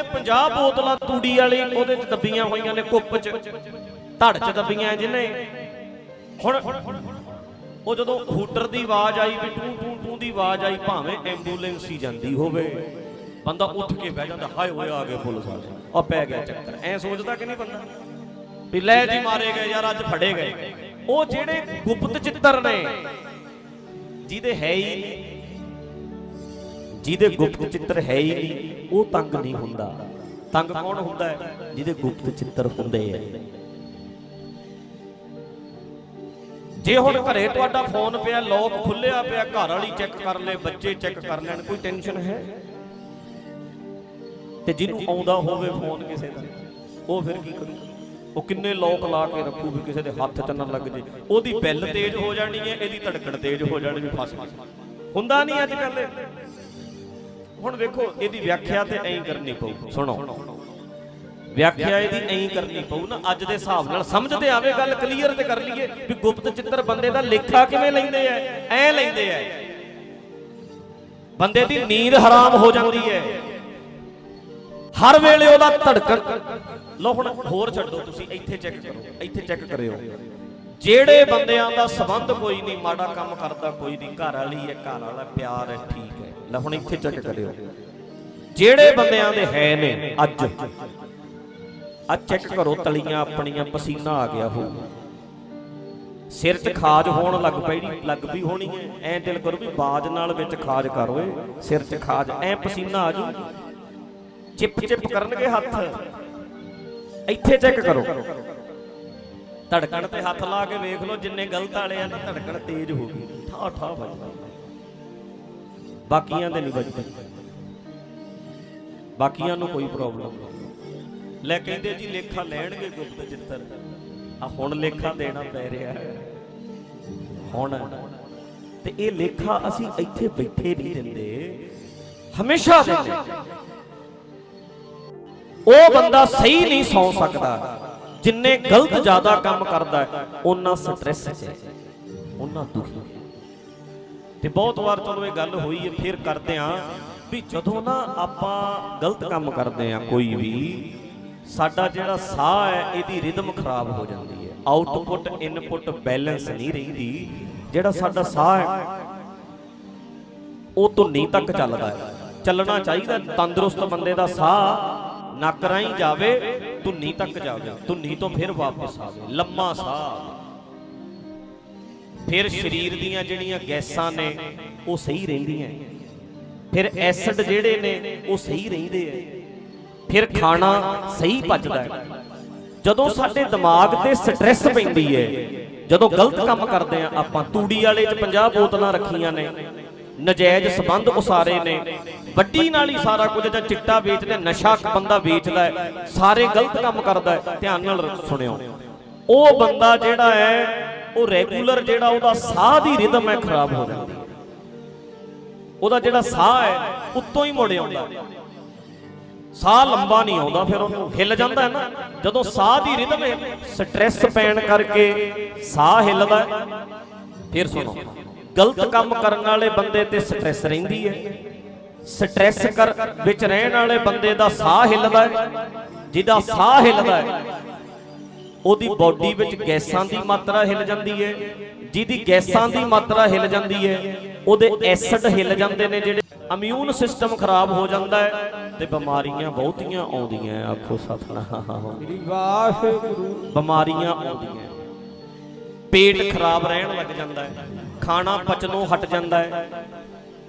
ਨੇ 50 ਬੋਤਲਾਂ ਤੂੜੀ ਵਾਲੀ, ਉਹਦੇ ਚ ਦੱਬੀਆਂ ਹੋਈਆਂ ਨੇ ਕੁੱਪ ਚ। ਧੜ ਚ ਦੱਬੀਆਂ ਜਿਹਨੇ ਹੁਣ ਉਹ ਜਦੋਂ ਹੂਟਰ ਦੀ ਆਵਾਜ਼ ਆਈ ਵੀ ਟੂ ਟੂ ਟੂ ਦੀ ਆਵਾਜ਼ ਆਈ, ਭਾਵੇਂ ਐਂਬੂਲੈਂਸ ਹੀ ਜਾਂਦੀ ਹੋਵੇ, ਬੰਦਾ ਉੱਠ ਕੇ ਬਹਿ ਜਾਂਦਾ, ਹਾਏ ਹੋਏ ਆ ਗਏ ਪੁਲਿਸ ਵਾਲੇ ਆ ਪੈ ਗਿਆ ਚੱਕਰ। ਐ ਸੋਚਦਾ ਕਿ ਨਹੀਂ ਬੰਦਾ? ਵੀ ਲੈ ਜੀ ਮਾਰੇ ਗਏ ਯਾਰ, ਅੱਜ ਫੜੇ ਗਏ। ਉਹ ਜਿਹੜੇ ਗੁਪਤ ਚਿੱਤਰ ਨੇ, ਜਿਹਦੇ ਹੈ ਹੀ ਜਿਹਦੇ ਗੁਪਤ ਚਿੱਤਰ ਹੈ ਹੀ ਨਹੀਂ, ਉਹ ਤੰਗ ਨਹੀਂ ਹੁੰਦਾ। ਤੰਗ ਕੌਣ ਹੁੰਦਾ ਹੈ? ਜਿਹਦੇ ਗੁਪਤ ਚਿੱਤਰ ਹੁੰਦੇ ਆ ਜੇ ਹੁਣ ਘਰੇ ਤੁਹਾਡਾ ਫੋਨ ਪਿਆ, ਲੋਕ ਖੁੱਲਿਆ ਪਿਆ, ਘਰ ਵਾਲੀ ਚੈੱਕ ਕਰ ਲੈ ਬੱਚੇ ਚੈੱਕ ਕਰ ਲੈਣ, ਕੋਈ ਟੈਨਸ਼ਨ ਹੈ? ਤੇ ਜਿਹਨੂੰ ਆਉਂਦਾ ਹੋਵੇ ਫੋਨ ਕਿਸੇ ਦਾ, ਉਹ ਫਿਰ ਕੀ ਕਰੂ? ਉਹ ਕਿੰਨੇ ਲੋਕ ਲਾ ਕੇ ਰੱਖੂ ਵੀ ਕਿਸੇ ਦੇ ਹੱਥ ਤੇ ਨਾ ਲੱਗ ਜੇ। ਉਹਦੀ ਬਿੱਲ ਤੇਜ਼ ਹੋ ਜਾਣੀ ਹੈ, ਇਹਦੀ ਧੜਕਣ ਤੇਜ਼ ਹੋ ਜਾਣੀ ਵੀ ਫਸ। ਹੁੰਦਾ ਨਹੀਂ ਅੱਜ ਕੱਲ੍ਹ। ਹੁਣ ਵੇਖੋ ਇਹਦੀ ਵਿਆਖਿਆ ਤੇ ਐਂ ਕਰਨੀ ਪਊ, ਸੁਣੋ। ਵਿਆਖਿਆ ਇਹਦੀ ਐਂ ਕਰਨੀ ਪਊ ਨਾ, ਅੱਜ ਦੇ ਹਿਸਾਬ ਨਾਲ ਸਮਝ ਤੇ ਆਵੇ, ਗੱਲ ਕਲੀਅਰ ਤੇ ਕਰ ਲਈਏ ਵੀ ਗੁਪਤ ਚਿੱਤਰ ਬੰਦੇ ਦਾ ਲੇਖਾ ਕਿਵੇਂ ਲੈਂਦੇ ਐ ਐ ਲੈਂਦੇ ਐ। ਬੰਦੇ ਦੀ ਨੀਂਦ ਹਰਾਮ ਹੋ ਜਾਂਦੀ ਹੈ ਹਰ ਵੇਲੇ ਉਹਦਾ ਧੜਕਣ। ਲੋ ਹੁਣ ਹੋਰ ਛੱਡੋ ਤੁਸੀਂ, ਇੱਥੇ ਚੈੱਕ ਕਰੋ, ਇੱਥੇ ਚੈੱਕ ਕਰਿਓ। ਜਿਹੜੇ ਬੰਦਿਆਂ ਦਾ ਸਬੰਧ ਕੋਈ ਨਹੀਂ, ਮਾੜਾ ਕੰਮ ਕਰਦਾ ਕੋਈ ਨਹੀਂ, ਘਰ ਵਾਲੀ ਹੈ, ਘਰ ਵਾਲਾ ਪਿਆਰ ਹੈ, ਠੀਕ ਹੈ। ਲੈ ਹੁਣ ਇੱਥੇ ਚੈੱਕ ਕਰਿਓ। ਜਿਹੜੇ ਬੰਦਿਆਂ ਦੇ ਹੈ ਨੇ ਅੱਜ, ਆ ਚੈੱਕ ਕਰੋ, ਤਲੀਆਂ ਆਪਣੀਆਂ, ਪਸੀਨਾ ਆ ਗਿਆ ਹੋ ਸਿਰ 'ਚ ਖਾਜ ਹੋਣ ਲੱਗ ਪਈ, ਲੱਗ ਵੀ ਹੋਣੀ ਹੈ। ਐ ਦਿਲ ਕਰੋ ਵੀ ਬਾਜ ਨਾਲ ਵਿੱਚ ਖਾਜ ਕਰ ਓਏ, ਸਿਰ 'ਚ ਖਾਜ, ਐ ਪਸੀਨਾ ਆ ਜੂ। ਚਿਪ ਚਿਪ ਕਰਨਗੇ ਹੱਥ। ਇੱਥੇ ਚੈੱਕ ਕਰੋ। ਧੜਕਣ ਤੇ ਹੱਥ ਲਾ ਕੇ ਵੇਖ ਲਓ, ਜਿੰਨੇ ਗਲਤ ਵਾਲੇ ਆ ਨਾ, ਧੜਕਣ ਤੇਜ਼ ਹੋ ਗਈ। ਠਾ ਠਾ ਵੱਜਦਾ ਬਾਕੀਆਂ ਦੇ ਨਹੀਂ ਵੱਜਦੀ। ਬਾਕੀਆਂ ਨੂੰ ਕੋਈ ਪ੍ਰੋਬਲਮ ਨਹੀਂ। ਲੈ ਕਹਿੰਦੇ ਜੀ, ਲੇਖਾ ਲੈਣਗੇ ਗੁਪਤ ਚਿੱਤਰ। ਆ ਹੁਣ ਲੇਖਾ ਦੇਣਾ ਪੈ ਰਿਹਾ ਹੈ। ਹੁਣ। ਤੇ ਇਹ ਲੇਖਾ ਅਸੀਂ ਇੱਥੇ ਬੈਠੇ ਨਹੀਂ ਦਿੰਦੇ। ਹਮੇਸ਼ਾ ਦਿੰਦੇ। ਉਹ ਬੰਦਾ ਸਹੀ ਨਹੀਂ ਸੌ ਸਕਦਾ। ਜਿੰਨੇ ਗਲਤ ਜ਼ਿਆਦਾ ਕੰਮ ਕਰਦਾ ਹੈ ਉਹਨਾਂ ਸਟ੍ਰੈਸ 'ਚ ਹੈ ਉਹਨਾਂ ਦੁਖੀ ਤੇ ਬਹੁਤ ਵਾਰ ਚਲੋ ਇਹ ਗੱਲ ਹੋਈ ਹੈ, ਫਿਰ ਕਰਦੇ ਆ ਵੀ ਜਦੋਂ ਨਾ ਆਪਾਂ ਗਲਤ ਕੰਮ ਕਰਦੇ ਆ ਕੋਈ ਵੀ, ਸਾਡਾ ਜਿਹੜਾ ਸਾਹ ਹੈ, ਇਹਦੀ ਰਿਦਮ ਖਰਾਬ ਹੋ ਜਾਂਦੀ ਹੈ। ਆਊਟਪੁੱਟ ਇਨਪੁੱਟ ਬੈਲੈਂਸ ਨਹੀਂ ਰਹਿੰਦੀ, ਜਿਹੜਾ ਸਾਡਾ ਸਾਹ ਹੈ, ਉਹ ਧੁੰਨੀ ਤੱਕ ਚੱਲਦਾ ਹੈ। ਚੱਲਣਾ ਚਾਹੀਦਾ ਤੰਦਰੁਸਤ ਬੰਦੇ ਦਾ ਸਾਹ ਨੱਕ ਰਾਹੀਂ ਜਾਵੇ ਧੁੰਨੀ ਤੱਕ ਜਾਵੇ ਧੁੰਨੀ ਤੋਂ ਫਿਰ ਵਾਪਸ ਆਵੇ ਲੰਮਾ ਸਾਹ। ਫਿਰ ਸਰੀਰ ਦੀਆਂ ਜਿਹੜੀਆਂ ਗੈਸਾਂ ਨੇ, ਉਹ ਸਹੀ ਰਹਿੰਦੀਆਂ। ਫਿਰ ਐਸਿਡ ਜਿਹੜੇ ਨੇ, ਉਹ ਸਹੀ ਰਹਿੰਦੇ ਆ। ਫਿਰ ਖਾਣਾ ਸਹੀ ਪਚਦਾ ਹੈ। ਜਦੋਂ ਸਾਡੇ ਦਿਮਾਗ ਤੇ ਸਟ੍ਰੈਸ ਪੈਂਦੀ ਹੈ, ਜਦੋਂ ਗਲਤ ਕੰਮ ਕਰਦੇ ਆ, ਆਪਾਂ ਤੂੜੀ ਵਾਲੇ 'ਚ 50 ਬੋਤਲਾਂ ਰੱਖੀਆਂ ਨੇ, ਨਜਾਇਜ਼ ਸਬੰਧ ਉਸਾਰੇ ਨੇ ਵੱਡੀ ਨਾਲ ਹੀ ਸਾਰਾ ਕੁਝ ਜਾਂ ਚਿੱਟਾ ਵੇਚਦੇ ਨਸ਼ਾ ਬੰਦਾ ਵੇਚਦਾ ਹੈ, ਸਾਰੇ ਗਲਤ ਕੰਮ ਕਰਦਾ ਹੈ, ਧਿਆਨ ਨਾਲ ਸੁਣਿਓ। ਉਹ ਬੰਦਾ ਜਿਹੜਾ ਹੈ, ਉਹ ਰੈਗੂਲਰ ਜਿਹੜਾ ਉਹਦਾ ਸਾਹ ਦੀ ਰਿਦਮ ਹੈ ਖਰਾਬ ਹੋ ਜਾਂਦੀ ਉਹਦਾ ਜਿਹੜਾ ਸਾਹ ਹੈ, ਉੱਤੋਂ ਹੀ ਮੁੜ ਆਉਂਦਾ ਸਾਹ ਲੰਬਾ ਨਹੀਂ ਆਉਂਦਾ ਫਿਰ ਉਹਨੂੰ, ਹਿੱਲ ਜਾਂਦਾ ਹੈ ਨਾ। ਜਦੋਂ ਸਾਹ ਦੀ ਰਿਦਮ ਹੈ ਸਟ੍ਰੈਸ ਪੈਣ ਕਰਕੇ ਸਾਹ ਹਿੱਲਦਾ ਫਿਰ ਸੁਣੋ, ਗਲਤ ਕੰਮ ਕਰਨ ਵਾਲੇ ਬੰਦੇ ਤੇ ਸਟ੍ਰੈਸ ਰਹਿੰਦੀ ਹੈ। ਸਟ੍ਰੈਸ ਕਰ, ਵਿੱਚ ਰਹਿਣ ਵਾਲੇ ਬੰਦੇ ਦਾ ਸਾਹ ਹਿੱਲਦਾ ਹੈ, ਜਿਹਦਾ ਸਾਹ ਹਿੱਲਦਾ ਹੈ, ਉਹਦੀ ਬਾਡੀ ਵਿੱਚ ਗੈਸਾਂ ਦੀ ਮਾਤਰਾ ਹਿੱਲ ਜਾਂਦੀ ਹੈ, ਜਿਹਦੀ ਗੈਸਾਂ ਦੀ ਮਾਤਰਾ ਹਿੱਲ ਜਾਂਦੀ ਹੈ, ਉਹਦੇ ਐਸਿਡ ਹਿੱਲ ਜਾਂਦੇ ਨੇ ਜਿਹੜੇ ਇਮਿਊਨ ਸਿਸਟਮ ਖਰਾਬ ਹੋ ਜਾਂਦਾ ਹੈ ਤੇ ਬਿਮਾਰੀਆਂ ਬਹੁਤੀਆਂ ਆਉਂਦੀਆਂ ਆਖੋ ਸਤਨਾਮ ਸ੍ਰੀ ਵਾਹਿਗੁਰੂ ਬਿਮਾਰੀਆਂ ਆਉਂਦੀਆਂ ਪੇਟ ਖਰਾਬ ਰਹਿਣ ਲੱਗ ਜਾਂਦਾ ਹੈ, ਖਾਣਾ ਪਚਣੋਂ ਹਟ ਜਾਂਦਾ ਹੈ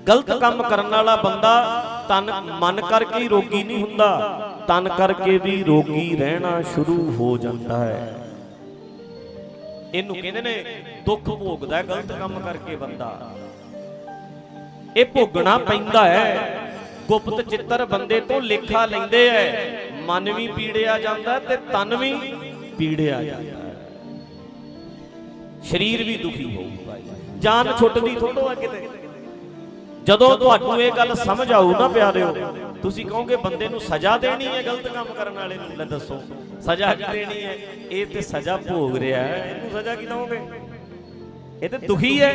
ਗਲਤ ਕੰਮ ਕਰਨ ਵਾਲਾ ਬੰਦਾ ਤਨ ਮਨ ਕਰਕੇ ਹੀ ਰੋਗੀ ਨਹੀਂ ਹੁੰਦਾ, ਤਨ ਕਰਕੇ ਵੀ ਰੋਗੀ ਰਹਿਣਾ ਸ਼ੁਰੂ ਹੋ ਜਾਂਦਾ ਹੈ। ਇਹਨੂੰ ਕਹਿੰਦੇ ਨੇ ਦੁੱਖ ਭੋਗਦਾ ਹੈ ਗਲਤ ਕੰਮ ਕਰਕੇ ਬੰਦਾ। ਇਹ ਭੋਗਣਾ ਪੈਂਦਾ ਹੈ। ਗੁਪਤ ਚਿੱਤਰ ਬੰਦੇ ਤੋਂ ਲੇਖਾ ਲੈਂਦੇ ਐ। ਮਨ ਵੀ ਪੀੜਿਆ ਜਾਂਦਾ ਤੇ ਤਨ ਵੀ ਪੀੜਿਆ ਜਾਂਦਾ ਸਰੀਰ ਵੀ ਦੁਖੀ ਹੋਊਗਾ। ਜਾਨ ਛੁੱਟਦੀ ਥੋੜੋ ਆ ਕਿਤੇ। ਜਦੋਂ ਤੁਹਾਨੂੰ ਇਹ ਗੱਲ ਸਮਝ ਆਊ ਨਾ ਪਿਆਰਿਓ, ਤੁਸੀਂ ਕਹੋਗੇ ਬੰਦੇ ਨੂੰ ਸਜ਼ਾ ਦੇਣੀ ਹੈ ਗਲਤ ਕੰਮ ਕਰਨ ਵਾਲੇ ਨੂੰ? ਲੈ ਦੱਸੋ, ਸਜ਼ਾ ਕੀ ਦੇਣੀ ਹੈ? ਇਹ ਤੇ ਸਜ਼ਾ ਭੋਗ ਰਿਹਾ ਹੈ। ਇਹਨੂੰ ਸਜ਼ਾ ਕੀ ਦਵੋਗੇ? ਇਹ ਤੇ ਦੁਖੀ ਹੈ।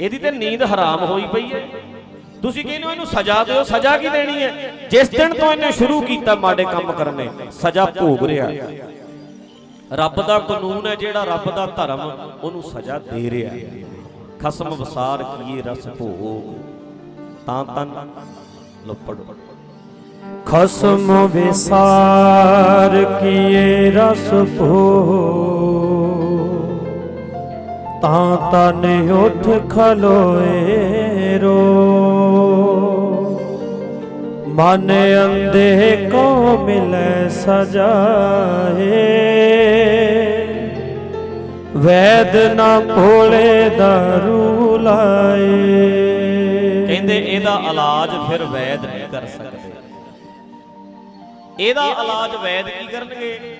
ਇਹਦੀ ਤੇ ਨੀਂਦ ਹਰਾਮ ਹੋਈ ਪਈ ਹੈ। ਤੁਸੀਂ ਕਹਿੰਦੇ ਹੋ ਇਹਨੂੰ ਸਜ਼ਾ ਦਿਓ, ਸਜ਼ਾ ਕੀ ਦੇਣੀ ਹੈ? ਜਿਸ ਦਿਨ ਤੋਂ ਇਹਨੇ ਸ਼ੁਰੂ ਕੀਤਾ ਮਾੜੇ ਕੰਮ ਕਰਨੇ, ਸਜ਼ਾ ਭੋਗ ਰਿਹਾ ਰੱਬ ਦਾ ਕਾਨੂੰਨ ਹੈ ਜਿਹੜਾ ਰੱਬ ਦਾ ਧਰਮ, ਉਹਨੂੰ ਸਜ਼ਾ ਦੇ ਰਿਹਾ ਖਸਮ ਵਸਾਰ ਕੀਏ ਰਸ ਭੋਗ ਤਾਂ ਤਨ ਲੁੱਪੜ ਖਸਮ ਵਿਸਾਰ ਕੀਏ ਰਸ ਭੋ ਤਾਂ ਤਨ ਉਠ ਖਲੋਏ ਰੋ ਮਨ ਅੰਦੇ ਕੋ ਮਿਲੈ ਸਜਾਏ ਵੈਦ ਨਾ ਭੋਲੇ ਦਾਰੂ ਲਾਏ। ਕਹਿੰਦੇ ਇਹਦਾ ਇਲਾਜ ਫਿਰ ਵੈਦ ਨਹੀਂ ਕਰ ਸਕਦੇ। ਇਹਦਾ ਇਲਾਜ ਵੈਦ ਕੀ ਕਰਨਗੇ?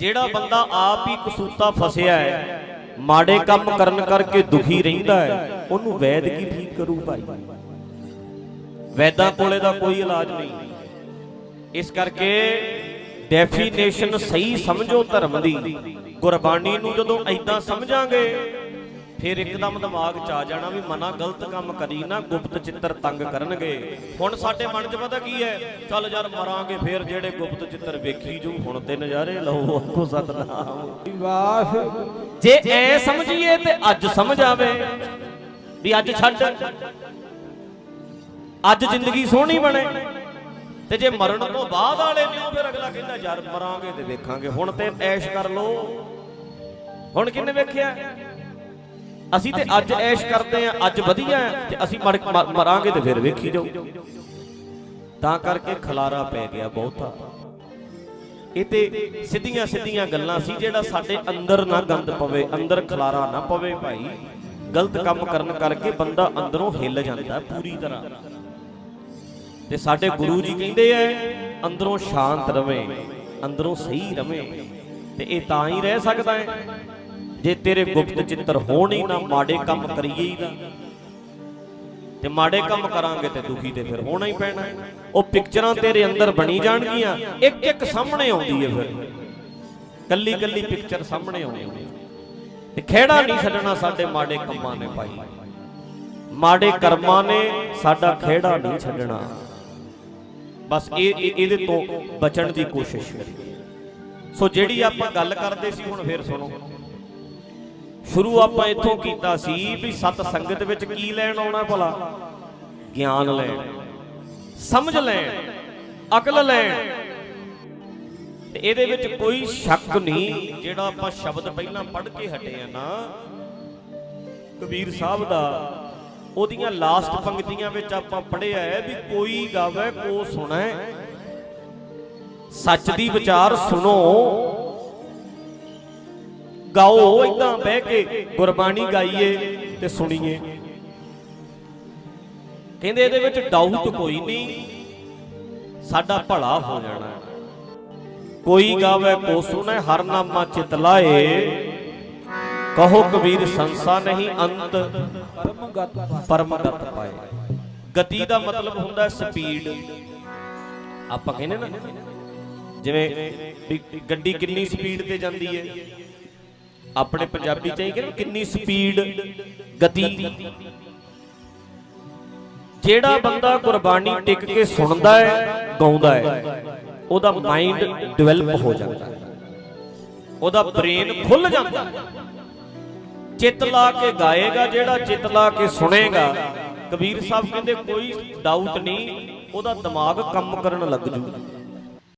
ਜਿਹੜਾ ਬੰਦਾ ਆਪ ਹੀ ਕਸੂਤਾ ਫਸਿਆ ਹੈ, ਮਾੜੇ ਕੰਮ ਕਰਨ ਕਰਕੇ ਦੁਖੀ ਰਹਿੰਦਾ ਹੈ, ਉਹਨੂੰ ਵੈਦ ਕੀ ਠੀਕ ਕਰੂ ਭਾਈ? ਵੈਦਾਂ ਕੋਲੇ ਦਾ ਕੋਈ ਇਲਾਜ ਨਹੀਂ। ਇਸ ਕਰਕੇ ਡੈਫੀਨੇਸ਼ਨ ਸਹੀ ਸਮਝੋ ਧਰਮ ਦੀ। ਗੁਰਬਾਣੀ ਨੂੰ ਜਦੋਂ ਐਦਾਂ ਸਮਝਾਂਗੇ ਫਿਰ ਇੱਕਦਮ ਦਿਮਾਗ 'ਚ ਆ ਜਾਣਾ ਵੀ ਮਨਾ ਗਲਤ ਕੰਮ ਕਰੀ ਨਾ ਗੁਪਤ ਚਿੱਤਰ ਤੰਗ ਕਰਨਗੇ। ਹੁਣ ਸਾਡੇ ਮਨ 'ਚ ਪਤਾ ਕੀ ਹੈ? ਚੱਲ ਯਾਰ ਮਰਾਂਗੇ ਫਿਰ ਜਿਹੜੇ ਗੁਪਤ ਚਿੱਤਰ ਵੇਖੀ ਜੂ ਹੁਣ ਤੇ ਨਜ਼ਾਰੇ ਲਓ ਆਖੋ ਸਤਨਾਮ। ਵਾਹ। ਜੇ ਐ ਸਮਝੀਏ ਤੇ ਅੱਜ ਸਮਝ ਆਵੇ ਵੀ ਅੱਜ ਛੱਡ। ਅੱਜ ਜ਼ਿੰਦਗੀ ਸੋਹਣੀ ਬਣੇ। ਤੇ ਜੇ ਮਰਨ ਤੋਂ ਬਾਅਦ ਵਾਲੇ ਨੇ ਉਹ ਫਿਰ ਅਗਲਾ ਕਹਿੰਦਾ, ਯਾਰ ਮਰਾਂਗੇ ਤੇ ਵੇਖਾਂਗੇ। ਹੁਣ ਤੇ ਐਸ਼ ਕਰ ਲੋ ਹੁਣ ਕਿੰਨੇ ਵੇਖਿਆ? ਅਸੀਂ ਤੇ ਅੱਜ ਐਸ਼ ਕਰਦੇ ਆ, ਅੱਜ ਵਧੀਆ ਤੇ ਅਸੀਂ ਮਰਾਂਗੇ ਤੇ ਫਿਰ ਵੇਖੀ ਜਾਓ। ਤਾਂ ਕਰਕੇ ਖਲਾਰਾ ਪੈ ਗਿਆ ਬਹੁਤਾ। ਇਹ ਤੇ ਸਿੱਧੀਆਂ ਸਿੱਧੀਆਂ ਗੱਲਾਂ ਸੀ ਜਿਹੜਾ ਸਾਡੇ ਅੰਦਰ ਨਾ ਗੰਦ ਪਵੇ, ਅੰਦਰ ਖਲਾਰਾ ਨਾ ਪਵੇ ਭਾਈ। ਗਲਤ ਕੰਮ ਕਰਨ ਕਰਕੇ ਬੰਦਾ ਅੰਦਰੋਂ ਹਿੱਲ ਜਾਂਦਾ ਪੂਰੀ ਤਰ੍ਹਾਂ। ਤੇ ਸਾਡੇ ਗੁਰੂ ਜੀ ਕਹਿੰਦੇ ਐ ਅੰਦਰੋਂ ਸ਼ਾਂਤ ਰਵੇ, ਅੰਦਰੋਂ ਸਹੀ ਰਵੇ। ਤੇ ਇਹ ਤਾਂ ਹੀ ਰਹਿ ਸਕਦਾ ਹੈ। ਜੇ ਤੇਰੇ ਗੁਪਤ ਚਿੱਤਰ ਹੋਣ ਹੀ ਨਾ, ਮਾੜੇ ਕੰਮ ਕਰੀਏ ਹੀ ਨਾ। ਤੇ ਮਾੜੇ ਕੰਮ ਕਰਾਂਗੇ ਤੇ ਦੁਖੀ ਤੇ ਫਿਰ ਹੋਣਾ ਹੀ ਪੈਣਾ। ਉਹ ਪਿਕਚਰਾਂ ਤੇਰੇ ਅੰਦਰ ਬਣੀ ਜਾਣਗੀਆਂ। ਇੱਕ ਇੱਕ ਸਾਹਮਣੇ ਆਉਂਦੀ ਹੈ ਫਿਰ। ਕੱਲੀ ਕੱਲੀ ਪਿਕਚਰ ਸਾਹਮਣੇ ਆਉਂਦੀ ਹੈ। ਤੇ ਖਿਹੜਾ ਨਹੀਂ ਛੱਡਣਾ ਸਾਡੇ ਮਾੜੇ ਕੰਮਾਂ ਨੇ ਭਾਈ। ਮਾੜੇ ਕਰਮਾਂ ਨੇ ਸਾਡਾ ਖਿਹੜਾ ਨਹੀਂ ਛੱਡਣਾ। ਬਸ ਇਹ ਇਹਦੇ ਤੋਂ ਬਚਣ ਦੀ ਕੋਸ਼ਿਸ਼ ਕਰੀਏ। ਸੋ ਜਿਹੜੀ ਆਪਾਂ ਗੱਲ ਕਰਦੇ ਸੀ, ਹੁਣ ਫੇਰ ਸੁਣੋ। ਸ਼ੁਰੂ ਆਪਾਂ ਇੱਥੋਂ ਕੀਤਾ ਸੀ ਵੀ ਸਤ ਸੰਗਤ ਵਿੱਚ ਕੀ ਲੈਣ ਆਉਣਾ ਭਲਾ? ਗਿਆਨ ਲੈਣ, ਸਮਝ ਲੈਣ, ਅਕਲ ਲੈਣ। ਤੇ ਇਹਦੇ ਵਿੱਚ ਕੋਈ ਸ਼ੱਕ ਨਹੀਂ, ਜਿਹੜਾ ਆਪਾਂ ਸ਼ਬਦ ਪਹਿਲਾਂ ਪੜ੍ਹ ਕੇ ਹਟੇ ਆ ਨਾ, ਕਬੀਰ ਸਾਹਿਬ ਦਾ ਉਹਦੀਆਂ ਲਾਸਟ ਪੰਕਤੀਆਂ ਵਿੱਚ ਆਪਾਂ ਪੜ੍ਹਿਆ ਹੈ ਵੀ ਕੋਈ ਗਾਵੇ, ਕੋ ਸੁਣੈ। ਸੱਚ ਦੀ ਵਿਚਾਰ ਸੁਣੋ। ਗਾਓ ਇਦਾਂ ਬਹਿ ਕੇ ਗੁਰਬਾਣੀ ਗਾਈਏ ਤੇ ਸੁਣੀਏ। ਕਹਿੰਦੇ ਇਹਦੇ ਵਿੱਚ ਡਾਊਟ ਕੋਈ ਨਹੀਂ। ਸਾਡਾ ਭਲਾ ਹੋ ਜਾਣਾ ਕੋਈ ਗਾਵੇ, ਕੋ ਸੁਣੈ, ਹਰ ਨਾਮਾ ਚਿਤ ਲਾਏ। ਕਹੋ ਕਬੀਰ ਸੰਸਾ ਨਹੀਂ ਅੰਤ। ਪਰਮ ਗਤ ਪਾਏ। ਗਤੀ ਦਾ ਮਤਲਬ ਹੁੰਦਾ ਸਪੀਡ। ਆਪਾਂ ਕਹਿੰਦੇ ਨਾ, ਜਿਵੇਂ ਗੱਡੀ ਕਿੰਨੀ ਸਪੀਡ ਤੇ ਜਾਂਦੀ ਹੈ ਆਪਣੇ ਪੰਜਾਬੀ ਚ ਹੀ ਕਹਿੰਦੇ ਕਿੰਨੀ ਸਪੀਡ, ਗਤੀ। ਜਿਹੜਾ ਬੰਦਾ ਕੁਰਬਾਨੀ ਟਿਕ ਕੇ ਸੁਣਦਾ ਹੈ ਗਾਉਂਦਾ ਹੈ ਉਹਦਾ ਮਾਈਂਡ ਡਿਵੈਲਪ ਹੋ ਜਾਂਦਾ। ਹੈ ਉਹਦਾ ਬ੍ਰੇਨ ਖੁੱਲ ਜਾਂਦਾ। ਹੈ ਚਿੱਤ ਲਾ ਕੇ ਗਾਏਗਾ ਜਿਹੜਾ ਚਿੱਤ ਲਾ ਕੇ ਸੁਣੇਗਾ। ਕਬੀਰ ਸਾਹਿਬ ਕਹਿੰਦੇ, ਕੋਈ ਡਾਊਟ ਨਹੀਂ, ਉਹਦਾ ਦਿਮਾਗ ਕੰਮ ਕਰਨ ਲੱਗ ਜੂ।